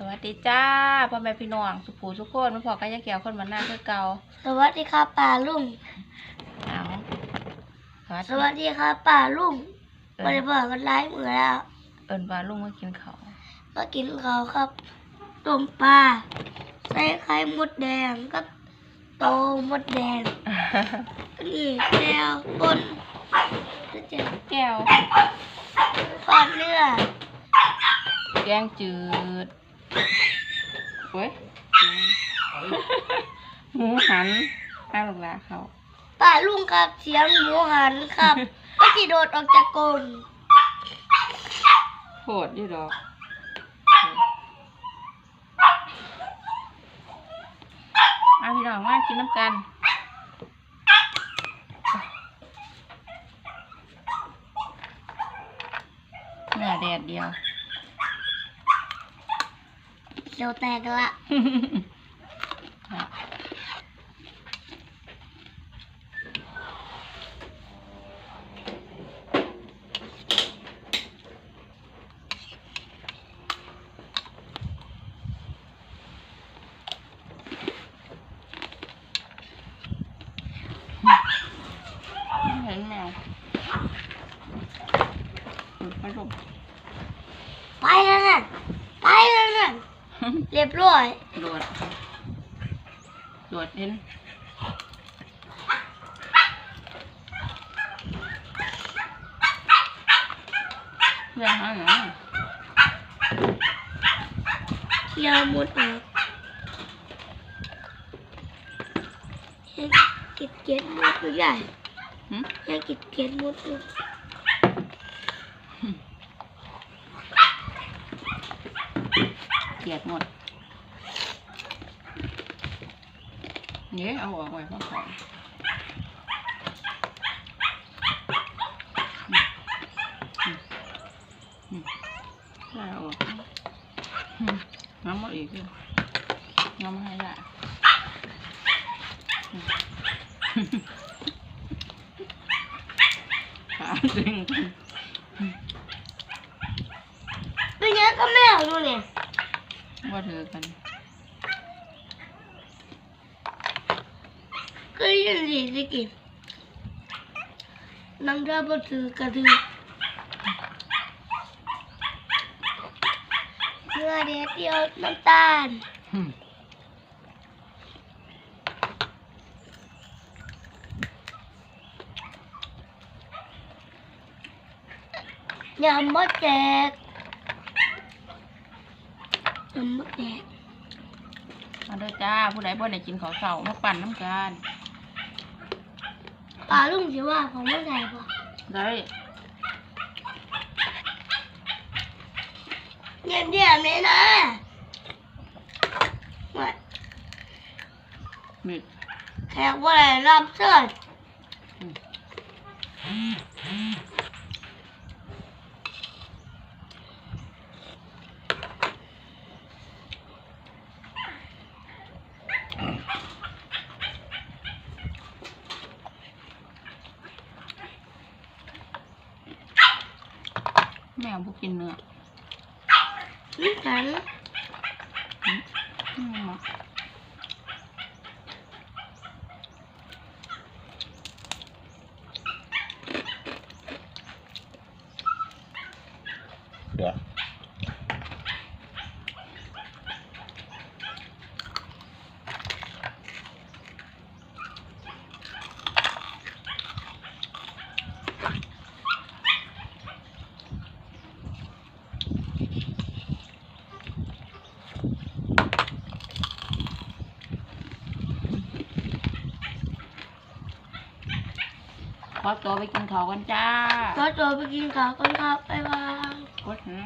สวัสดีจ้าพ่อแม่พี่น้องสุภูทุกคนมาพอกันยาเกี่ยวคนมันหน้าคือเก่าสวัสดีครับป่าลุงเอาสวัสสวัสดีครับป่าลุงเอิมาได้นบอกกันหลายมือแล้ว เอินว่าลุงมากินเขาวมากินข้าวครับต้มปลาใส่ไข่มดแดงกับโตมดแดงนี่แก้วปนจะเจ็บแก้วทอดเนื้อแกงจืด เว้ยหมูหันข้าวลูกหลาเขาป่าลุงครับเสียงหมูหันครับก็จีโดดออกจากกรงโหดอยู่ดอกเอาพี่น้องมากินน้ำกันเนื้อแดดเดียว เขียวแตกละเห็นแมวไปลูกไปแล้วนั่นไปแล้วนั่น เรียบร้อยโดดโดดเห็นเพื่อนหาหนูเขียวหมดออกยังกิดเกล็ดหมดอยู่ใหญ่หึยังกิดเกล็ดหมดอยู่ ปียดหมดเนี่ยเอาออกไว้พราะของอืมอืมอืมใช่เอาออกน้ำหมดอีกเลยน้ำให้ละขาจริงเป็นยังก็แมวดูเนี่ย ว่าเธอกันก็ยังดีสิกินนังได้บ่ถือกระถือเนื้อเด็ดเดียวน้ำตาลอืมยำมดแดก ยำมดแดกมาเด้อจ้า ผู้ใดบ่ได้กินข้าวเช้ามาปั่นน้ำกันปลาลุงสิว่าของมันใส่ปะได้เยี่ยมเยี่ยมเลยนะว่ามีดแขกว่าอะไรรับเชิญ แมวบ่กินเนื้อนี่กันอืมมาเดี๋ยว ขอตัวไปกินข้าวกันจ้า ขอตัวไปกินข้าวกันครับบ๊ายบาย กดนะ